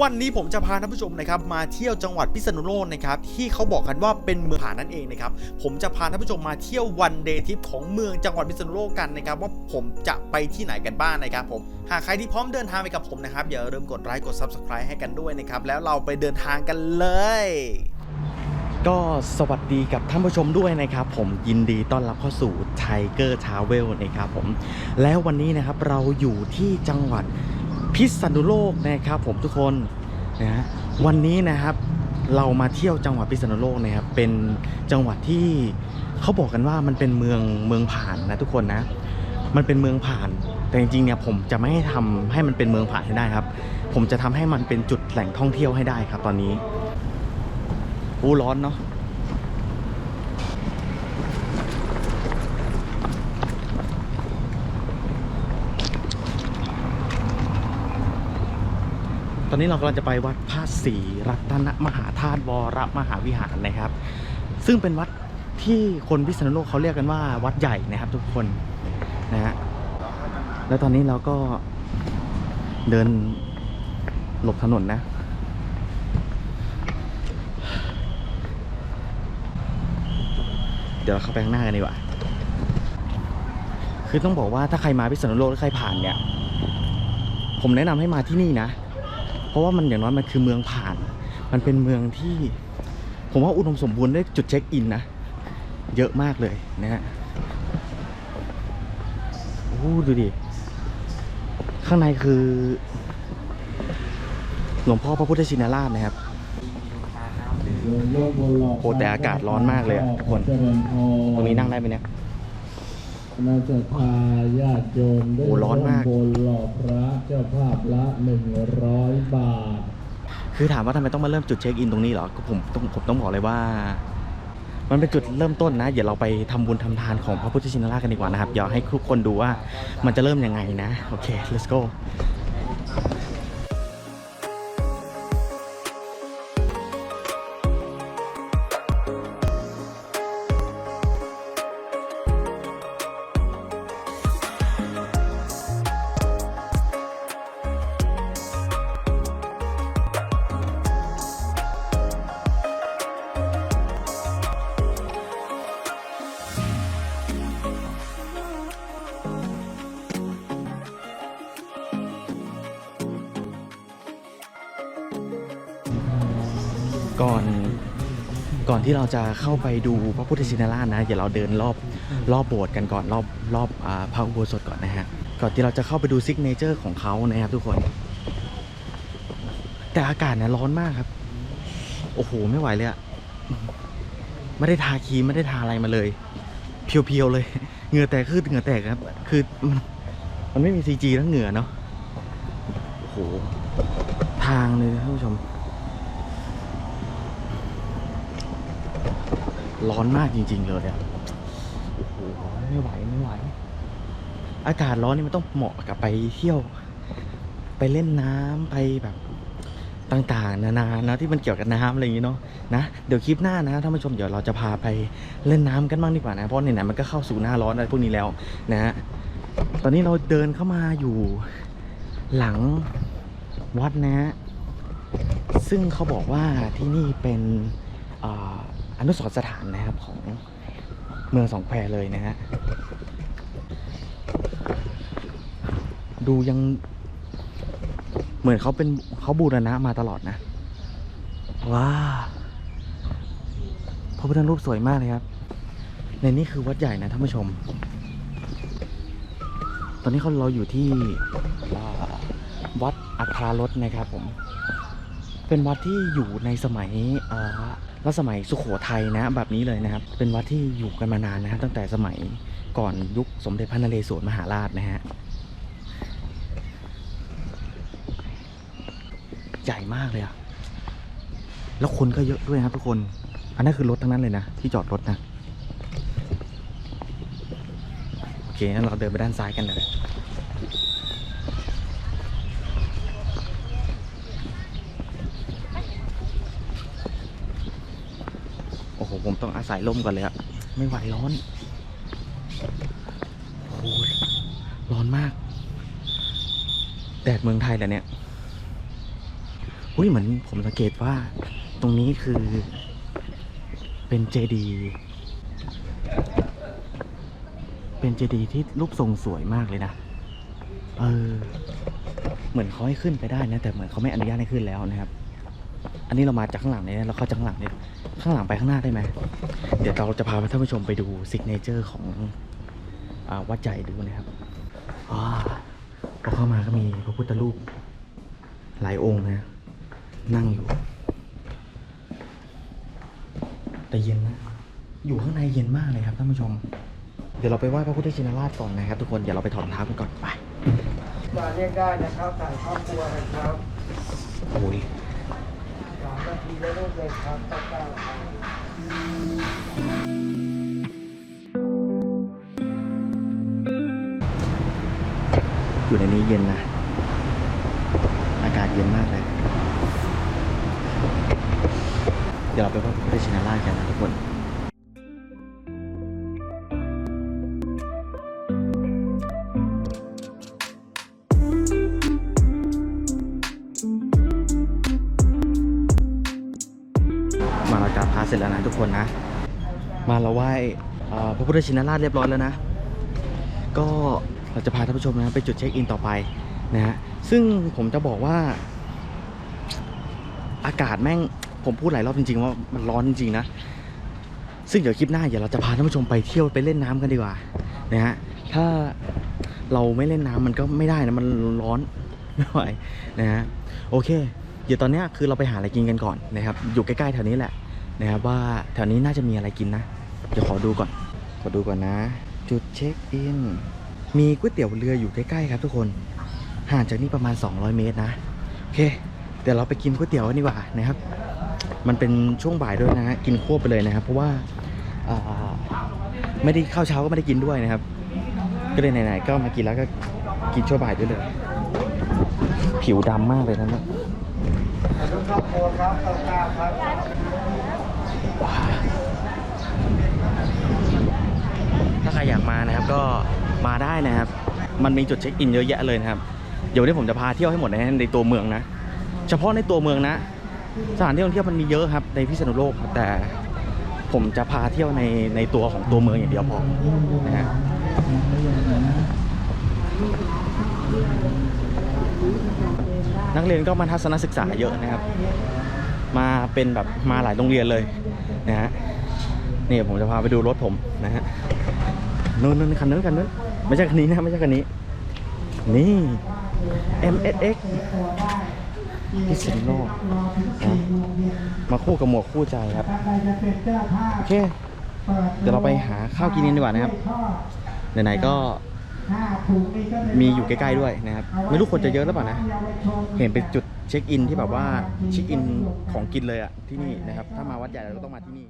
วันนี้ผมจะพาท่านผู้ชมนะครับมาเที่ยวจังหวัดพิษณุโลกนะครับที่เขาบอกกันว่าเป็นเมืองผ่านนั่นเองนะครับผมจะพาท่านผู้ชมมาเที่ยววันเดย์ทริปของเมืองจังหวัดพิษณุโลกกันนะครับว่าผมจะไปที่ไหนกันบ้างนะครับผมหากใครที่พร้อมเดินทางไปกับผมนะครับอย่าลืมกดไลค์กด Subscribe ให้กันด้วยนะครับแล้วเราไปเดินทางกันเลยก็สวัสดีกับท่านผู้ชมด้วยนะครับ ผมยินดีต้อนรับเข้าสู่ Tiger Travel นะครับผมแล้ววันนี้นะครับเราอยู่ที่จังหวัด พิษณุโลกนะครับผมทุกคนนะฮะวันนี้นะครับเรามาเที่ยวจังหวัดพิษณุโลกนะครับเป็นจังหวัดที่เขาบอกกันว่ามันเป็นเมืองเมืองผ่านนะทุกคนนะ มันเป็นเมืองผ่าน แต่จริงๆเนี่ยผมจะไม่ให้ทำให้มันเป็นเมืองผ่านให้ได้ครับ ผมจะทำให้มันเป็นจุดแหล่งท่องเที่ยวให้ได้ครับ ตอนนี้อู้ร้อนเนาะ ตอนนี้เรากำลังจะไปวัดพระศรีรัตนมหาธาตุวรมหาวิหารนะครับ ซึ่งเป็นวัดที่คนพิษณุโลกเขาเรียกกันว่าวัดใหญ่นะครับทุกคนนะฮะแล้วตอนนี้เราก็เดินหลบถนนนะ เดี๋ยวเราเข้าไปข้างหน้ากันดีกว่า คือต้องบอกว่าถ้าใครมาพิษณุโลกหรือใครผ่านเนี่ย ผมแนะนำให้มาที่นี่นะ ราะว่ามันอย่างน้อยมันคือเมืองผ่าน มันเป็นเมืองที่ ผมว่าอุดมสมบูรณ์ด้วยจุดเช็คอินนะ เยอะมากเลยนะฮะโอ้ดูดิ ข้างในคือ หลวงพ่อพระพุทธชินราชนะครับโอ้แต่อากาศร้อนมากเลยอะทุกคน ตรงนี้นั่งได้ไหมเนี่ย นาศรัทธาญาติโยมได้โอ้ร้อนมากวบนหล่อพระเจ้าภาพละหนึ่งร้อยบาท คือถามว่าทำไมต้องมาเริ่มจุดเช็คอินตรงนี้เหรอก็ผมต้องผมต้องบอกเลยว่า มันเป็นจุดเริ่มต้นนะ เดี๋ยวเราไปทำบุญทำทานของพระพุทธชินราชกันดีกว่านะครับ เดี๋ยวให้ทุกคนดูว่ามันจะเริ่มยังไงนะ โอเค let's go ก่อนที่เราจะเข้าไปดูพระพุทธชินราชนะ เดี๋ยวเราเดินรอบรอบโบสถ์กันก่อนรอบรอบอ่าพระอุโบสถก่อนนะฮะ ก่อนที่เราจะเข้าไปดูซิกเนเจอร์ของเขานะครับทุกคน แต่อากาศเนี่ยร้อนมากครับ โอ้โหไม่ไหวเลยอะไม่ได้ทาครีมไม่ได้ทาอะไรมาเลย เพียวๆเลย เหงื่อแตกคือเหงื่อแตกครับ คือมันมันไม่มีซีจีแล้วเหงื่อเนาะโอ้โหทางเลยท่านผู้ชม ร้อนมากจริง ๆ เลยอะโอ้โหไม่ไหวไม่ไหว อากาศร้อนนี่มันต้องเหมาะกับไปเที่ยว ไปเล่นน้ำไปแบบต่างๆ นานานะที่มันเกี่ยวกับน้ำอะไรอย่างงี้เนาะนะเดี๋ยวคลิปหน้านะท่านผู้ชมเดี๋ยวเราจะพาไปเล่นน้ำกันบ้างดีกว่านะเพราะไหนๆมันก็เข้าสู่หน้าร้อนอะไรพวกนี้แล้วนะฮะตอนนี้เราเดินเข้ามาอยู่หลังวัดนะฮะซึ่งเขาบอกว่าที่นี่เป็น อนุสรสถานนะครับของเมืองสองแควเลยนะฮะดูยังเหมือนเขาเป็นเขาบูรณะมาตลอดนะว้าพระพุทธรูปสวยมากเลยครับ ในนี้คือวัดใหญ่นะท่านผู้ชม ตอนนี้เขาเราอยู่ที่วัดอัครารสนะครับผม เป็นวัดที่อยู่ในสมัย รัสมัยสุขโขทัยนะแบบนี้เลยนะครับ เป็นวัดที่อยู่กันมานานนะตั้งแต่สมัยก่อนยุคสมเด็จพระนเรศวรมหาราชนะฮะใหญ่มากเลยอะแล้วคนก็เยอะด้วยนะครับทุกคน อันนั้นคือรถทั้งนั้นเลยนะ ที่จอดรถนะ โอเคงั้นเราเดินไปด้านซ้ายกันเลย โอ้โห ผมต้องอาศัยร่มก่อนเลยอะไม่ไหวร้อนโอ้ยร้อนมาก แดดเมืองไทยแหละเนี่ยอุ้ยเหมือนผมสังเกตว่า ตรงนี้คือ เป็นเจดีย์เป็นเจดีย์ที่รูปทรงสวยมากเลยนะ เออ เหมือนเขาให้ขึ้นไปได้นะ แต่เหมือนเขาไม่อนุญาตให้ขึ้นแล้วนะครับ อันนี้เรามาจากข้างหลังเนี่ยเราเข้าจากข้างหลังเนี่ยข้างหลังไปข้างหน้าได้ไหมเดี๋ยวเราจะพาท่านผู้ชมไปดูซิกเนเจอร์ของอาวัดใจดูนะครับอ่าพอเข้ามาก็มีพระพุทธรูปหลายองค์นะ นั่งอยู่ แต่เย็นนะ อยู่ข้างในเย็นมากเลยครับท่านผู้ชม เดี๋ยวเราไปไหว้พระพุทธชินราชก่อนนะครับ ทุกคนเดี๋ยวเราไปถอดรองเท้ากันก่อนไปมาเรียกได้นะครับถ่ายครอบครัวนะครับโอ้ยสามนา ทีล้วลูกเลยครับต้องการอยู่ในนี้เย็นนะ อากาศเย็นมากเลย เดี๋ยวเราไปไหว้พระพุทธชินราชกันนะทุกคน มาเรากราบพระเสร็จแล้วนะทุกคนนะ มาเราไหว้พระพุทธชินราชเรียบร้อยแล้วนะ ก็เราจะพาท่านผู้ชมนะไปจุดเช็คอินต่อไปนะฮะซึ่งผมจะบอกว่า อากาศแม่งผมพูดหลายรอบจริงๆว่ามันร้อนจริงๆนะ ซึ่งเดี๋ยวคลิปหน้าเดี๋ยวเราจะพาท่านผู้ชมไปเที่ยวไปเล่นน้ำกันดีกว่านะฮะถ้าเราไม่เล่นน้ำมันก็ไม่ได้นะมันร้อนไม่ไหวนะฮะโอเค เดี๋ยวตอนนี้คือเราไปหาอะไรกินกันก่อนนะครับ อยู่ใกล้ๆแถวนี้แหละนะครับว่าแถวนี้น่าจะมีอะไรกินนะ เดี๋ยวขอดูก่อน ขอดูก่อนนะ จุดเช็คอิน มีก๋วยเตี๋ยวเรืออยู่ใกล้ๆครับทุกคน ห่างจากนี่ประมาณ 200 เมตรนะ โอเค เดี๋ยวเราไปกินก๋วยเตี๋ยวกันดีกว่านะครับ มันเป็นช่วงบ่ายด้วยนะฮะ กินควบไปเลยนะครับ เพราะว่าอ่าไม่ได้ข้าวเช้าก็ไม่ได้กินด้วยนะครับ ก็เลยไหนๆก็มากินแล้วก็กินช่วงบ่ายด้วยเลย ผิวดำมากเลยนะเนี่ย ถ่ายรูปครอบครัวครับต้องการครับถ้าใครอยากมานะครับก็มาได้นะครับ มันมีจุดเช็คอินเยอะแยะเลยนะครับ เดี๋ยววันนี้ผมจะพาเที่ยวให้หมดในในตัวเมืองนะ เฉพาะในตัวเมืองนะ สถานที่ท่องเที่ยวมันมีเยอะครับในพิษณุโลกครับแต่ผมจะพาเที่ยวในในตัวของตัวเมืองอย่างเดียวพอนะฮะ นักเรียนก็มาทัศนศึกษาเยอะนะครับ มาเป็นแบบมาหลายโรงเรียนเลยนะฮะนี่ผมจะพาไปดูรถผมนะฮะนู่นนู่นคันนู้นคันนู้นไม่ใช่คันนี้นะไม่ใช่คันนี้ นี่ MSX พิษณุโลกนะมาคู่กับหมวกคู่ใจครับโอเคเดี๋ยวเราไปหาข้าวกินกันดีกว่านะครับไหนๆก็ มีอยู่ใกล้ๆด้วยนะครับ ไม่รู้คนจะเยอะหรือเปล่านะ เห็นเป็นจุดเช็คอินที่แบบว่าเช็คอินของกินเลยอะที่นี่นะครับ ถ้ามาวัดใหญ่เราก็ต้องมาที่นี่